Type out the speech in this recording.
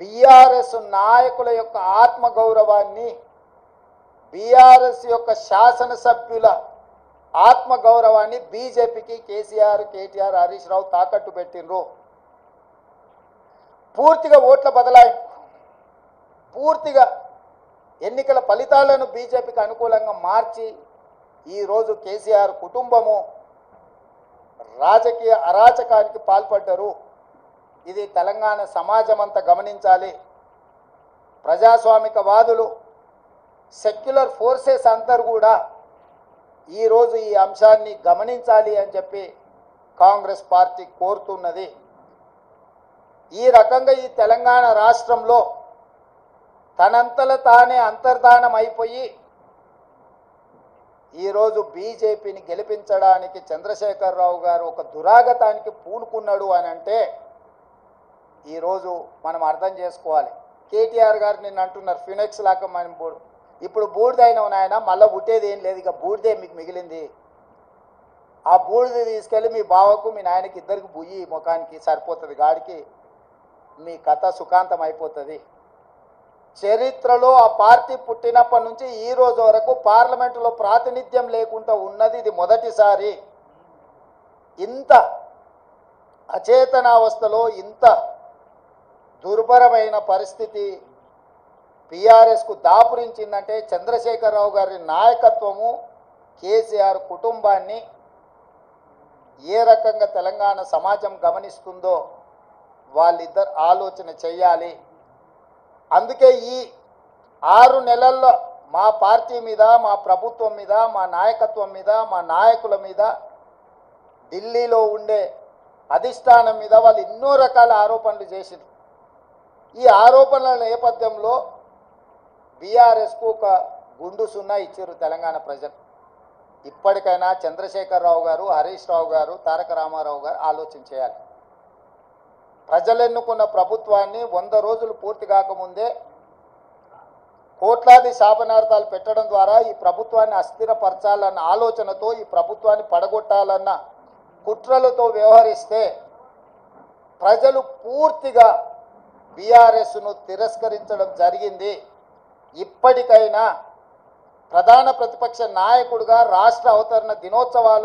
BRS నాయకుల యొక్క ఆత్మగౌరవాన్ని బీఆర్ఎస్ యొక్క శాసనసభ్యుల ఆత్మగౌరవాన్ని బీజేపీకి కేసీఆర్ కేటీఆర్ హరీష్ రావు తాకట్టు పెట్టిండ్రు పూర్తిగా ఓట్ల బదలాయింపు పూర్తిగా ఎన్నికల ఫలితాలను బీజేపీకి అనుకూలంగా మార్చి ఈరోజు కేసీఆర్ కుటుంబము రాజకీయ అరాచకానికి పాల్పడ్డారు. ఇది తెలంగాణ సమాజం అంతా గమనించాలి. ప్రజాస్వామిక వాదులు సెక్యులర్ ఫోర్సెస్ అందరు కూడా ఈరోజు ఈ అంశాన్ని గమనించాలి అని చెప్పి కాంగ్రెస్ పార్టీ కోరుతున్నది. ఈ రకంగా ఈ తెలంగాణ రాష్ట్రంలో తనంతల తానే అంతర్ధానం అయిపోయి ఈరోజు బీజేపీని గెలిపించడానికి చంద్రశేఖరరావు గారు ఒక దురాగతానికి పూనుకున్నాడు అని అంటే ఈరోజు మనం అర్థం చేసుకోవాలి. కేటీఆర్ గారు నిన్న అంటున్నారు ఫినెక్స్ లాగా మనం బూడు ఇప్పుడు బూడిదైన నాయన మళ్ళీ పుట్టేది ఏం లేదు ఇక బూడిదే మీకు మిగిలింది. ఆ బూడిద తీసుకెళ్ళి మీ బావకు మీ నాయనకి ఇద్దరికి బుయ్యి ముఖానికి సరిపోతుంది గాడికి మీ కథ సుఖాంతం అయిపోతుంది. చరిత్రలో ఆ పార్టీ పుట్టినప్పటి నుంచి ఈ రోజు వరకు పార్లమెంటులో ప్రాతినిధ్యం లేకుండా ఉన్నది ఇది మొదటిసారి. ఇంత అచేతనావస్థలో ఇంత దుర్భరమైన పరిస్థితి పిఆర్ఎస్కు దాపురించిందంటే చంద్రశేఖరరావు గారి నాయకత్వము కేసీఆర్ కుటుంబాన్ని ఏ రకంగా తెలంగాణ సమాజం గమనిస్తుందో వాళ్ళిద్దరు ఆలోచన చెయ్యాలి అందుకే ఈ ఆరు నెలల్లో మా పార్టీ మీద మా ప్రభుత్వం మీద మా నాయకత్వం మీద మా నాయకుల మీద ఢిల్లీలో ఉండే అధిష్టానం మీద వాళ్ళు ఎన్నో రకాల ఆరోపణలు చేసింది ఈ ఆరోపణల నేపథ్యంలో బీఆర్ఎస్కు ఒక గుండు సున్నా ఇచ్చారు తెలంగాణ ప్రజలు. ఇప్పటికైనా చంద్రశేఖరరావు గారు హరీష్ రావు గారు తారక రామారావు గారు ఆలోచన చేయాలి. ప్రజలు ఎన్నుకున్న ప్రభుత్వాన్ని వంద రోజులు పూర్తి కాకముందే కోట్లాది శాపనార్థాలు పెట్టడం ద్వారా ఈ ప్రభుత్వాన్ని అస్థిరపరచాలన్న ఆలోచనతో ఈ ప్రభుత్వాన్ని పడగొట్టాలన్న కుట్రలతో వ్యవహరిస్తే ప్రజలు పూర్తిగా బీఆర్ఎస్ను తిరస్కరించడం జరిగింది. ఇప్పటికైనా ప్రధాన ప్రతిపక్ష నాయకుడిగా రాష్ట్ర అవతరణ దినోత్సవాల